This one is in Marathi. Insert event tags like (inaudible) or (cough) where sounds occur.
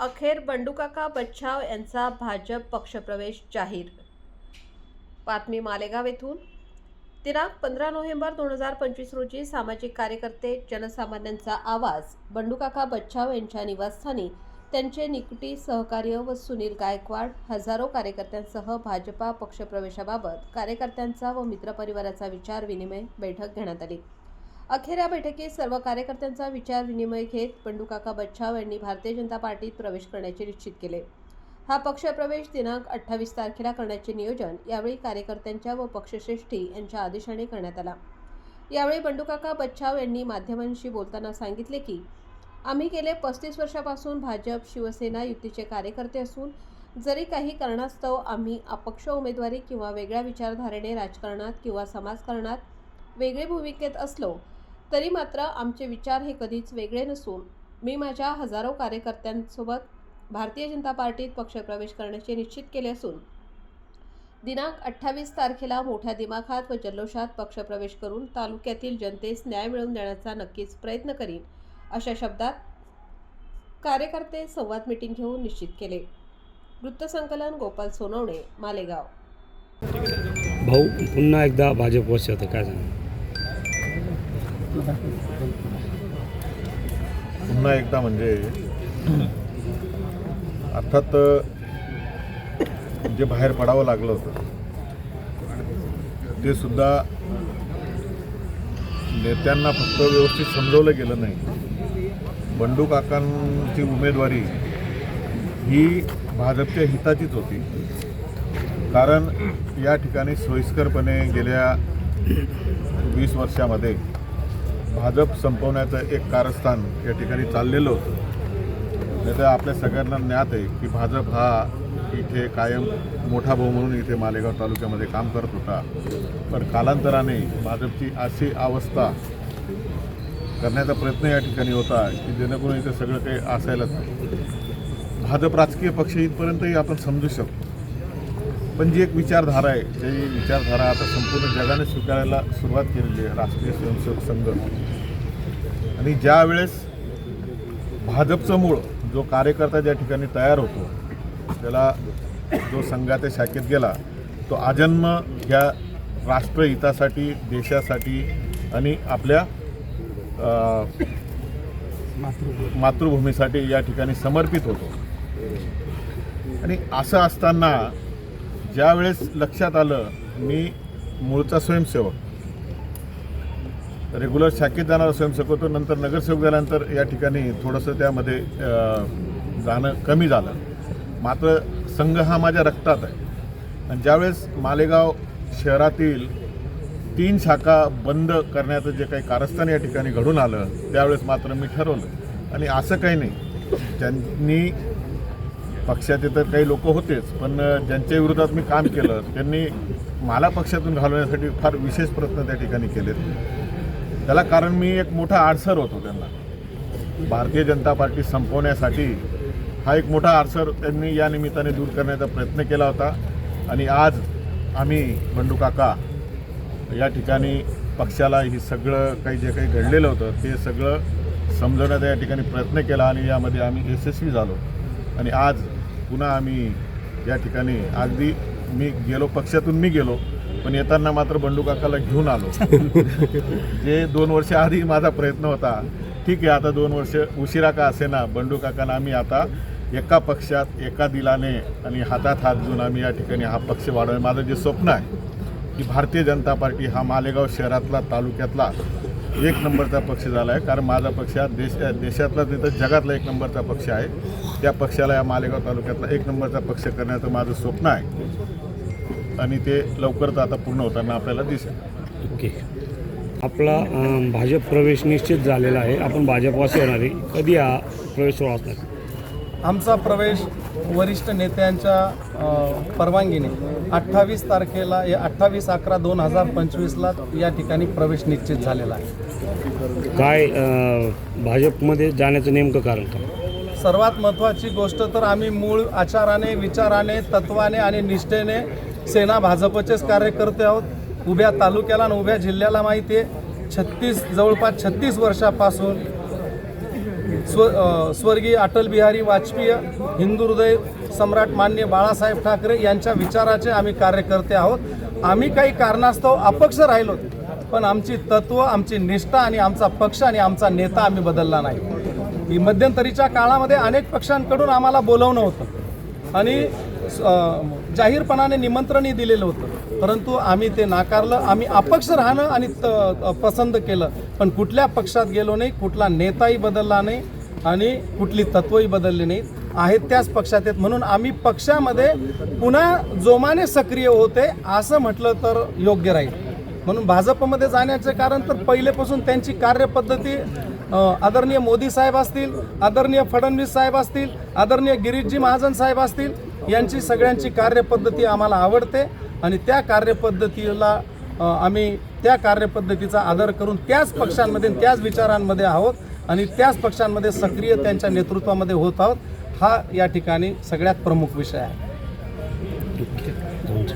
अखेर बंडूकाका बच्छाव यांचा भाजप पक्षप्रवेश जाहीर. बातमी मालेगाव येथून. दिनांक पंधरा नोव्हेंबर दोन हजार पंचवीस रोजी सामाजिक कार्यकर्ते जनसामान्यांचा आवाज. बंडूकाका बच्छाव यांच्या निवासस्थानी त्यांचे निकटी सहकार्य व सुनील गायकवाड हजारो कार्यकर्त्यांसह भाजपा पक्षप्रवेशाबाबत कार्यकर्त्यांचा व मित्रपरिवाराचा विचार विनिमय बैठक घेण्यात आली. अखेर या बैठकीत सर्व कार्यकर्त्यांचा विचार विनिमय घेत बंडूकाका बच्छाव यांनी भारतीय जनता पार्टीत प्रवेश करण्याचे निश्चित केले. हा पक्षप्रवेश दिनांक अठ्ठावीस तारखेला करण्याचे नियोजन यावेळी कार्यकर्त्यांच्या व पक्षश्रेष्ठी यांच्या आदेशाने करण्यात आला. यावेळी बंडूकाका बच्छाव यांनी माध्यमांशी बोलताना सांगितले की आम्ही गेले पस्तीस वर्षापासून भाजप शिवसेना युतीचे कार्यकर्ते असून जरी काही कारणास्तव आम्ही अपक्ष उमेदवारी किंवा वेगळ्या विचारधारेने राजकारणात किंवा समाजकारणात वेगळे भूमिकेत असलो तरी मात्र आमचे विचार हे कधीच वेगळे नसून मी माझ्या हजारो कार्यकर्त्यांसोबत भारतीय जनता पार्टीत पक्षप्रवेश करण्याचे निश्चित केले असून दिनांक अठ्ठावीस तारखेला मोठ्या दिमाखात व जल्लोषात पक्षप्रवेश करून तालुक्यातील जनतेस न्याय मिळवून देण्याचा नक्कीच प्रयत्न करीन अशा शब्दात कार्यकर्ते संवाद मिटिंग घेऊन निश्चित केले. वृत्तसंकलन गोपाल सोनवणे मालेगाव. भाऊ पुन्हा एकदा भाजप वर्ष होतं काय सांगा पुन्हा एकदा म्हणजे अर्थात जे बाहेर पडावं लागलं होतं ते सुद्धा नेत्यांना फक्त व्यवस्थित समजवलं गेलं नाही. बंडू काकांची उमेदवारी ही भाजपच्या हिताचीच होती. कारण या ठिकाणी सोयीस्करपणे गेल्या वीस वर्षामध्ये भाजप संपवण्याचं एक कारस्थान या ठिकाणी चाललेलं होतं. नाही तर आपल्या सगळ्यांना ज्ञात आहे की भाजप हा इथे कायम मोठा भाऊ म्हणून इथे मालेगाव तालुक्यामध्ये काम करत होता. पण कालांतराने भाजपची अशी अवस्था करण्याचा प्रयत्न या ठिकाणी होता की जेणेकरून इथे सगळं काही असायलाच नाही. भाजप राजकीय पक्ष इथपर्यंतही आपण समजू शकतो. पण जी एक विचारधारा आहे जी विचारधारा आता संपूर्ण जगाने स्वीकारायला सुरुवात केलेली आहे राष्ट्रीय स्वयंसेवक संघ. आणि ज्या वेळेस भाजपचं मूळ जो कार्यकर्ता ज्या ठिकाणी तयार होतो त्याला जो संघाच्या शाखेत गेला तो आजन्म ह्या राष्ट्रहितासाठी देशासाठी आणि आपल्या मातृभूमीसाठी या ठिकाणी समर्पित होतो. आणि असं असताना ज्या वेळेस लक्षात आलं मी मूळचा स्वयंसेवक रेग्युलर शाखेत जाणारा स्वयंसेवक होतो. नंतर नगरसेवक झाल्यानंतर या ठिकाणी थोडंसं त्यामध्ये जाणं कमी झालं. मात्र संघ हा माझ्या रक्तात आहे. आणि ज्यावेळेस मालेगाव शहरातील तीन शाखा बंद करण्याचं जे काही कारस्थान या ठिकाणी घडून आलं त्यावेळेस मात्र मी ठरवलं. आणि असं काही नाही. त्यांनी पक्षाचे तर काही लोक होतेच पण ज्यांच्या विरोधात मी काम केलं त्यांनी मला पक्षातून घालवण्यासाठी फार विशेष प्रयत्न त्या ठिकाणी केलेत. त्याला कारण मी एक मोठा आडसर होतो त्यांना. भारतीय जनता पार्टी संपवण्यासाठी हा एक मोठा आडसर त्यांनी या निमित्ताने दूर करण्याचा प्रयत्न केला होता. आणि आज आम्ही बंडू काका या ठिकाणी पक्षाला ही सगळं काही जे काही घडलेलं होतं ते सगळं समजवण्याचा या ठिकाणी प्रयत्न केला आणि यामध्ये आम्ही यशस्वी झालो. आणि आज पुन्हा आम्ही या ठिकाणी अगदी मी गेलो पक्षातून मी गेलो पण येताना मात्र बंडू काकाला घेऊन आलो. (laughs) जे दोन वर्ष आधी माझा प्रयत्न होता ठीक आहे आता दोन वर्ष उशिरा का असेना बंडू काकांना आम्ही आता एका पक्षात एका दिलाने आणि हातात हात घेऊन आम्ही या ठिकाणी हा पक्ष वाढवणे माझं जे स्वप्न आहे की भारतीय जनता पार्टी हा मालेगाव शहरातला तालुक्यातला एक नंबरचा पक्ष झाला आहे. कारण माझा पक्ष हा देश देशातला तिथं जगातला एक नंबरचा पक्ष आहे. त्या पक्षाला या मालेगाव तालुक्यातला एक नंबरचा पक्ष करण्याचं माझं स्वप्न आहे. आणि ते लवकरच आता पूर्ण होताना आपल्याला दिसेल. ओके. आपला भाजप प्रवेश निश्चित झालेला आहे. आपण भाजपवासी होणार आहे. कधी हा प्रवेश सोहळा असणार आमचा प्रवेश वरिष्ठ नेत्यांच्या परवानगीने अठ्ठावीस तारखेला या अठ्ठावीस अकरा दोन हजार पंचवीसला या ठिकाणी प्रवेश निश्चित झालेला आहे. काय भाजपमध्ये जाण्याचं नेमकं कारण काय? सर्वात महत्त्वाची गोष्ट तर आम्ही मूळ आचाराने विचाराने तत्वाने आणि निष्ठेने सेना भाजपचेच कार्यकर्ते आहोत. उभ्या तालुक्याला आणि उभ्या जिल्ह्याला माहिती आहे छत्तीस जवळपास छत्तीस वर्षापासून स्व स्वर्गीय अटल बिहारी वाजपेयी हिंदू हृदय सम्राट मान्य बाळासाहेब ठाकरे यांच्या विचाराचे आम्ही कार्यकर्ते आहोत. आम्ही काही कारणास्तव अपक्ष राहिलो पण आमची तत्व आमची निष्ठा आणि आमचा पक्ष आणि आमचा नेता आम्ही बदलला नाही. ही मध्यंतरीच्या काळामध्ये अनेक पक्षांकडून आम्हाला बोलवणं होतं आणि जाहीरपणाने निमंत्रणही दिलेलं होतं. परंतु आम्ही ते नाकारलं आम्ही अपक्ष राहणं आणि त- पसंत केलं. पण कुठल्या पक्षात गेलो नाही कुठला नेताही बदलला नाही आणि कुठली तत्वही बदलली नाहीत आहेत त्याच पक्षात आहेत. म्हणून आम्ही पक्षामध्ये पुन्हा जोमाने सक्रिय होते असं म्हटलं तर योग्य राहील. म्हणून भाजपमध्ये जाण्याचे कारण तर पहिलेपासून त्यांची कार्यपद्धती आदरणीय मोदी साहेब असतील आदरणीय फडणवीस साहेब असतील आदरणीय गिरीशजी महाजन साहेब असतील यांची सगळ्यांची कार्यपद्धती आम्हाला आवडते. आणि त्या कार्यपद्धतीला आम्ही त्या कार्यपद्धतीचा आदर करून त्याच पक्षांमध्ये त्याच विचारांमध्ये आहोत आणि त्याच पक्षांमध्ये सक्रिय त्यांच्या नेतृत्वामध्ये होत आहोत हा या ठिकाणी सगळ्यात प्रमुख विषय आहे.